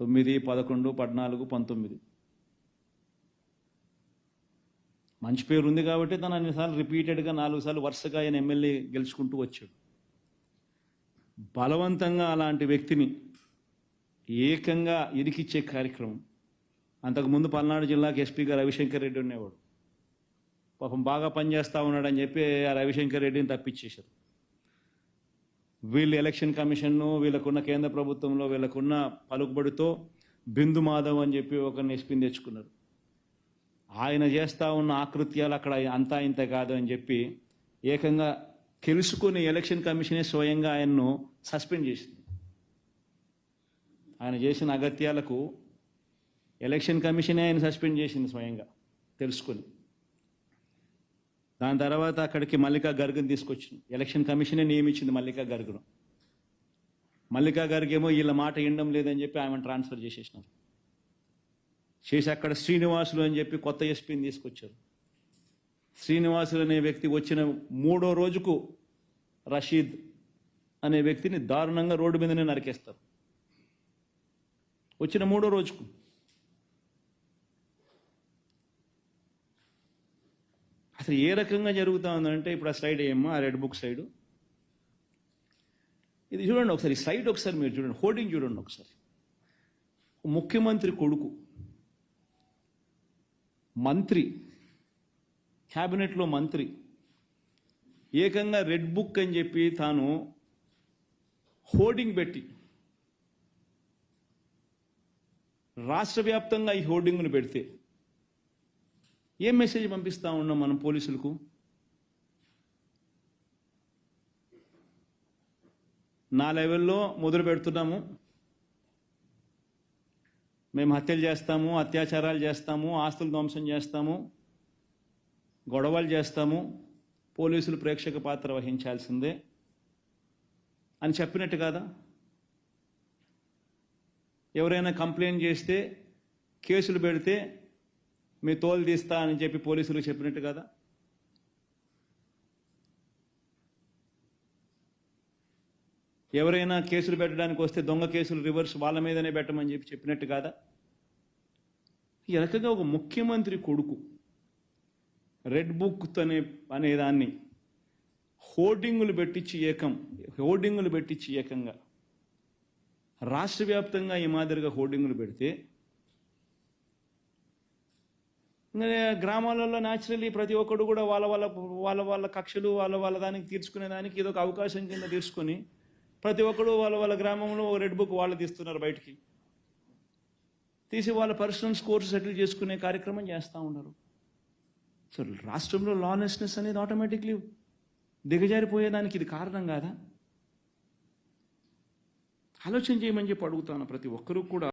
తొమ్మిది పదకొండు పద్నాలుగు పంతొమ్మిది. మంచి పేరు ఉంది కాబట్టి తను అన్నిసార్లు రిపీటెడ్గా నాలుగు సార్లు వరుసగా ఆయన ఎమ్మెల్యే గెలుచుకుంటూ వచ్చాడు. బలవంతంగా అలాంటి వ్యక్తిని ఏకంగా ఇరికిచ్చే కార్యక్రమం. అంతకుముందు పల్నాడు జిల్లాకి ఎస్పీగా రవిశంకర్ రెడ్డి ఉండేవాడు. పాపం బాగా పనిచేస్తూ ఉన్నాడని చెప్పి ఆ రవిశంకర్ రెడ్డిని తప్పించేశారు. వీళ్ళు ఎలక్షన్ కమిషన్ను వీళ్ళకున్న కేంద్ర ప్రభుత్వంలో వీళ్ళకున్న పలుకుబడితో బిందు మాధవ్ అని చెప్పి ఒకరిని ఎస్పీని తెచ్చుకున్నారు. ఆయన చేస్తూ ఉన్న ఆకృత్యాలు అక్కడ అంతా ఇంత కాదు అని చెప్పి ఏకంగా తెలుసుకుని ఎలక్షన్ కమిషనే స్వయంగా ఆయన్ను సస్పెండ్ చేసింది. ఆయన చేసిన అగత్యాలకు ఎలక్షన్ కమిషనే ఆయన సస్పెండ్ చేసింది స్వయంగా తెలుసుకుని. దాని తర్వాత అక్కడికి మల్లికా గర్గ్ని తీసుకొచ్చింది. ఎలక్షన్ కమిషనే నియమించింది మల్లికా గర్గ్ను. మల్లికా గర్గ్ ఏమో వీళ్ళ మాట వినడం లేదని చెప్పి ఆమెను ట్రాన్స్ఫర్ చేసేసినారు. చేసి అక్కడ శ్రీనివాసులు అని చెప్పి కొత్త ఎస్పీని తీసుకొచ్చారు. శ్రీనివాసులు అనే వ్యక్తి వచ్చిన మూడో రోజుకు రషీద్ అనే వ్యక్తిని దారుణంగా రోడ్డు మీదనే నరికేస్తారు. వచ్చిన మూడో రోజుకు అసలు ఏ రకంగా జరుగుతూ ఉందంటే ఇప్పుడు ఆ స్లైడ్ ఏమో ఆ రెడ్ బుక్ సైడ్. ఇది చూడండి ఒకసారి సైడ్ ఒకసారి మీరు చూడండి హోర్డింగ్ చూడండి ఒకసారి. ముఖ్యమంత్రి కొడుకు మంత్రి క్యాబినెట్లో మంత్రి ఏకంగా రెడ్ బుక్ అని చెప్పి తాను హోర్డింగ్ పెట్టి రాష్ట్ర వ్యాప్తంగా ఈ హోర్డింగ్ను పెడితే ఏం మెసేజ్ పంపిస్తా ఉన్నాం మనం పోలీసులకు? నా లెవెల్లో మొదలు పెడుతున్నాము. మేము హత్యలు చేస్తాము అత్యాచారాలు చేస్తాము ఆస్తులు ధ్వంసం చేస్తాము గొడవలు చేస్తాము. పోలీసులు ప్రేక్షక పాత్ర వహించాల్సిందే అని చెప్పినట్టు కాదా? ఎవరైనా కంప్లైంట్ చేస్తే కేసులు పెడితే మీ తోలు తీస్తా అని చెప్పి పోలీసులు చెప్పినట్టు కదా? ఎవరైనా కేసులు పెట్టడానికి వస్తే దొంగ కేసులు రివర్స్ వాళ్ళ మీదనే పెట్టమని చెప్పి చెప్పినట్టు కాదా? ఈ రకంగా ఒక ముఖ్యమంత్రి కొడుకు రెడ్ బుక్ అనే అనేదాన్ని హోర్డింగులు పెట్టించి ఏకం హోర్డింగులు పెట్టించి ఏకంగా. రాష్ట్ర వ్యాప్తంగా ఈ మాదిరిగా హోర్డింగులు పెడితే గ్రామాలలో న్యాచురలీ ప్రతి ఒక్కడు కూడా వాళ్ళ వాళ్ళ వాళ్ళ వాళ్ళ కక్షలు వాళ్ళ వాళ్ళ దానికి తీర్చుకునే దానికి ఇదొక అవకాశం కింద తీసుకొని ప్రతి ఒక్కడు వాళ్ళ వాళ్ళ గ్రామంలో రెడ్ బుక్ వాళ్ళు తీస్తున్నారు బయటికి. తీసి వాళ్ళ పర్సనల్ స్కోర్స్ సెటిల్ చేసుకునే కార్యక్రమం చేస్తూ ఉన్నారు. సో రాష్ట్రంలో లానెస్నెస్ అనేది ఆటోమేటిక్లీ దిగజారిపోయేదానికి ఇది కారణం కాదా? ఆలోచన చేయమని చెప్పి అడుగుతాను ప్రతి ఒక్కరూ కూడా.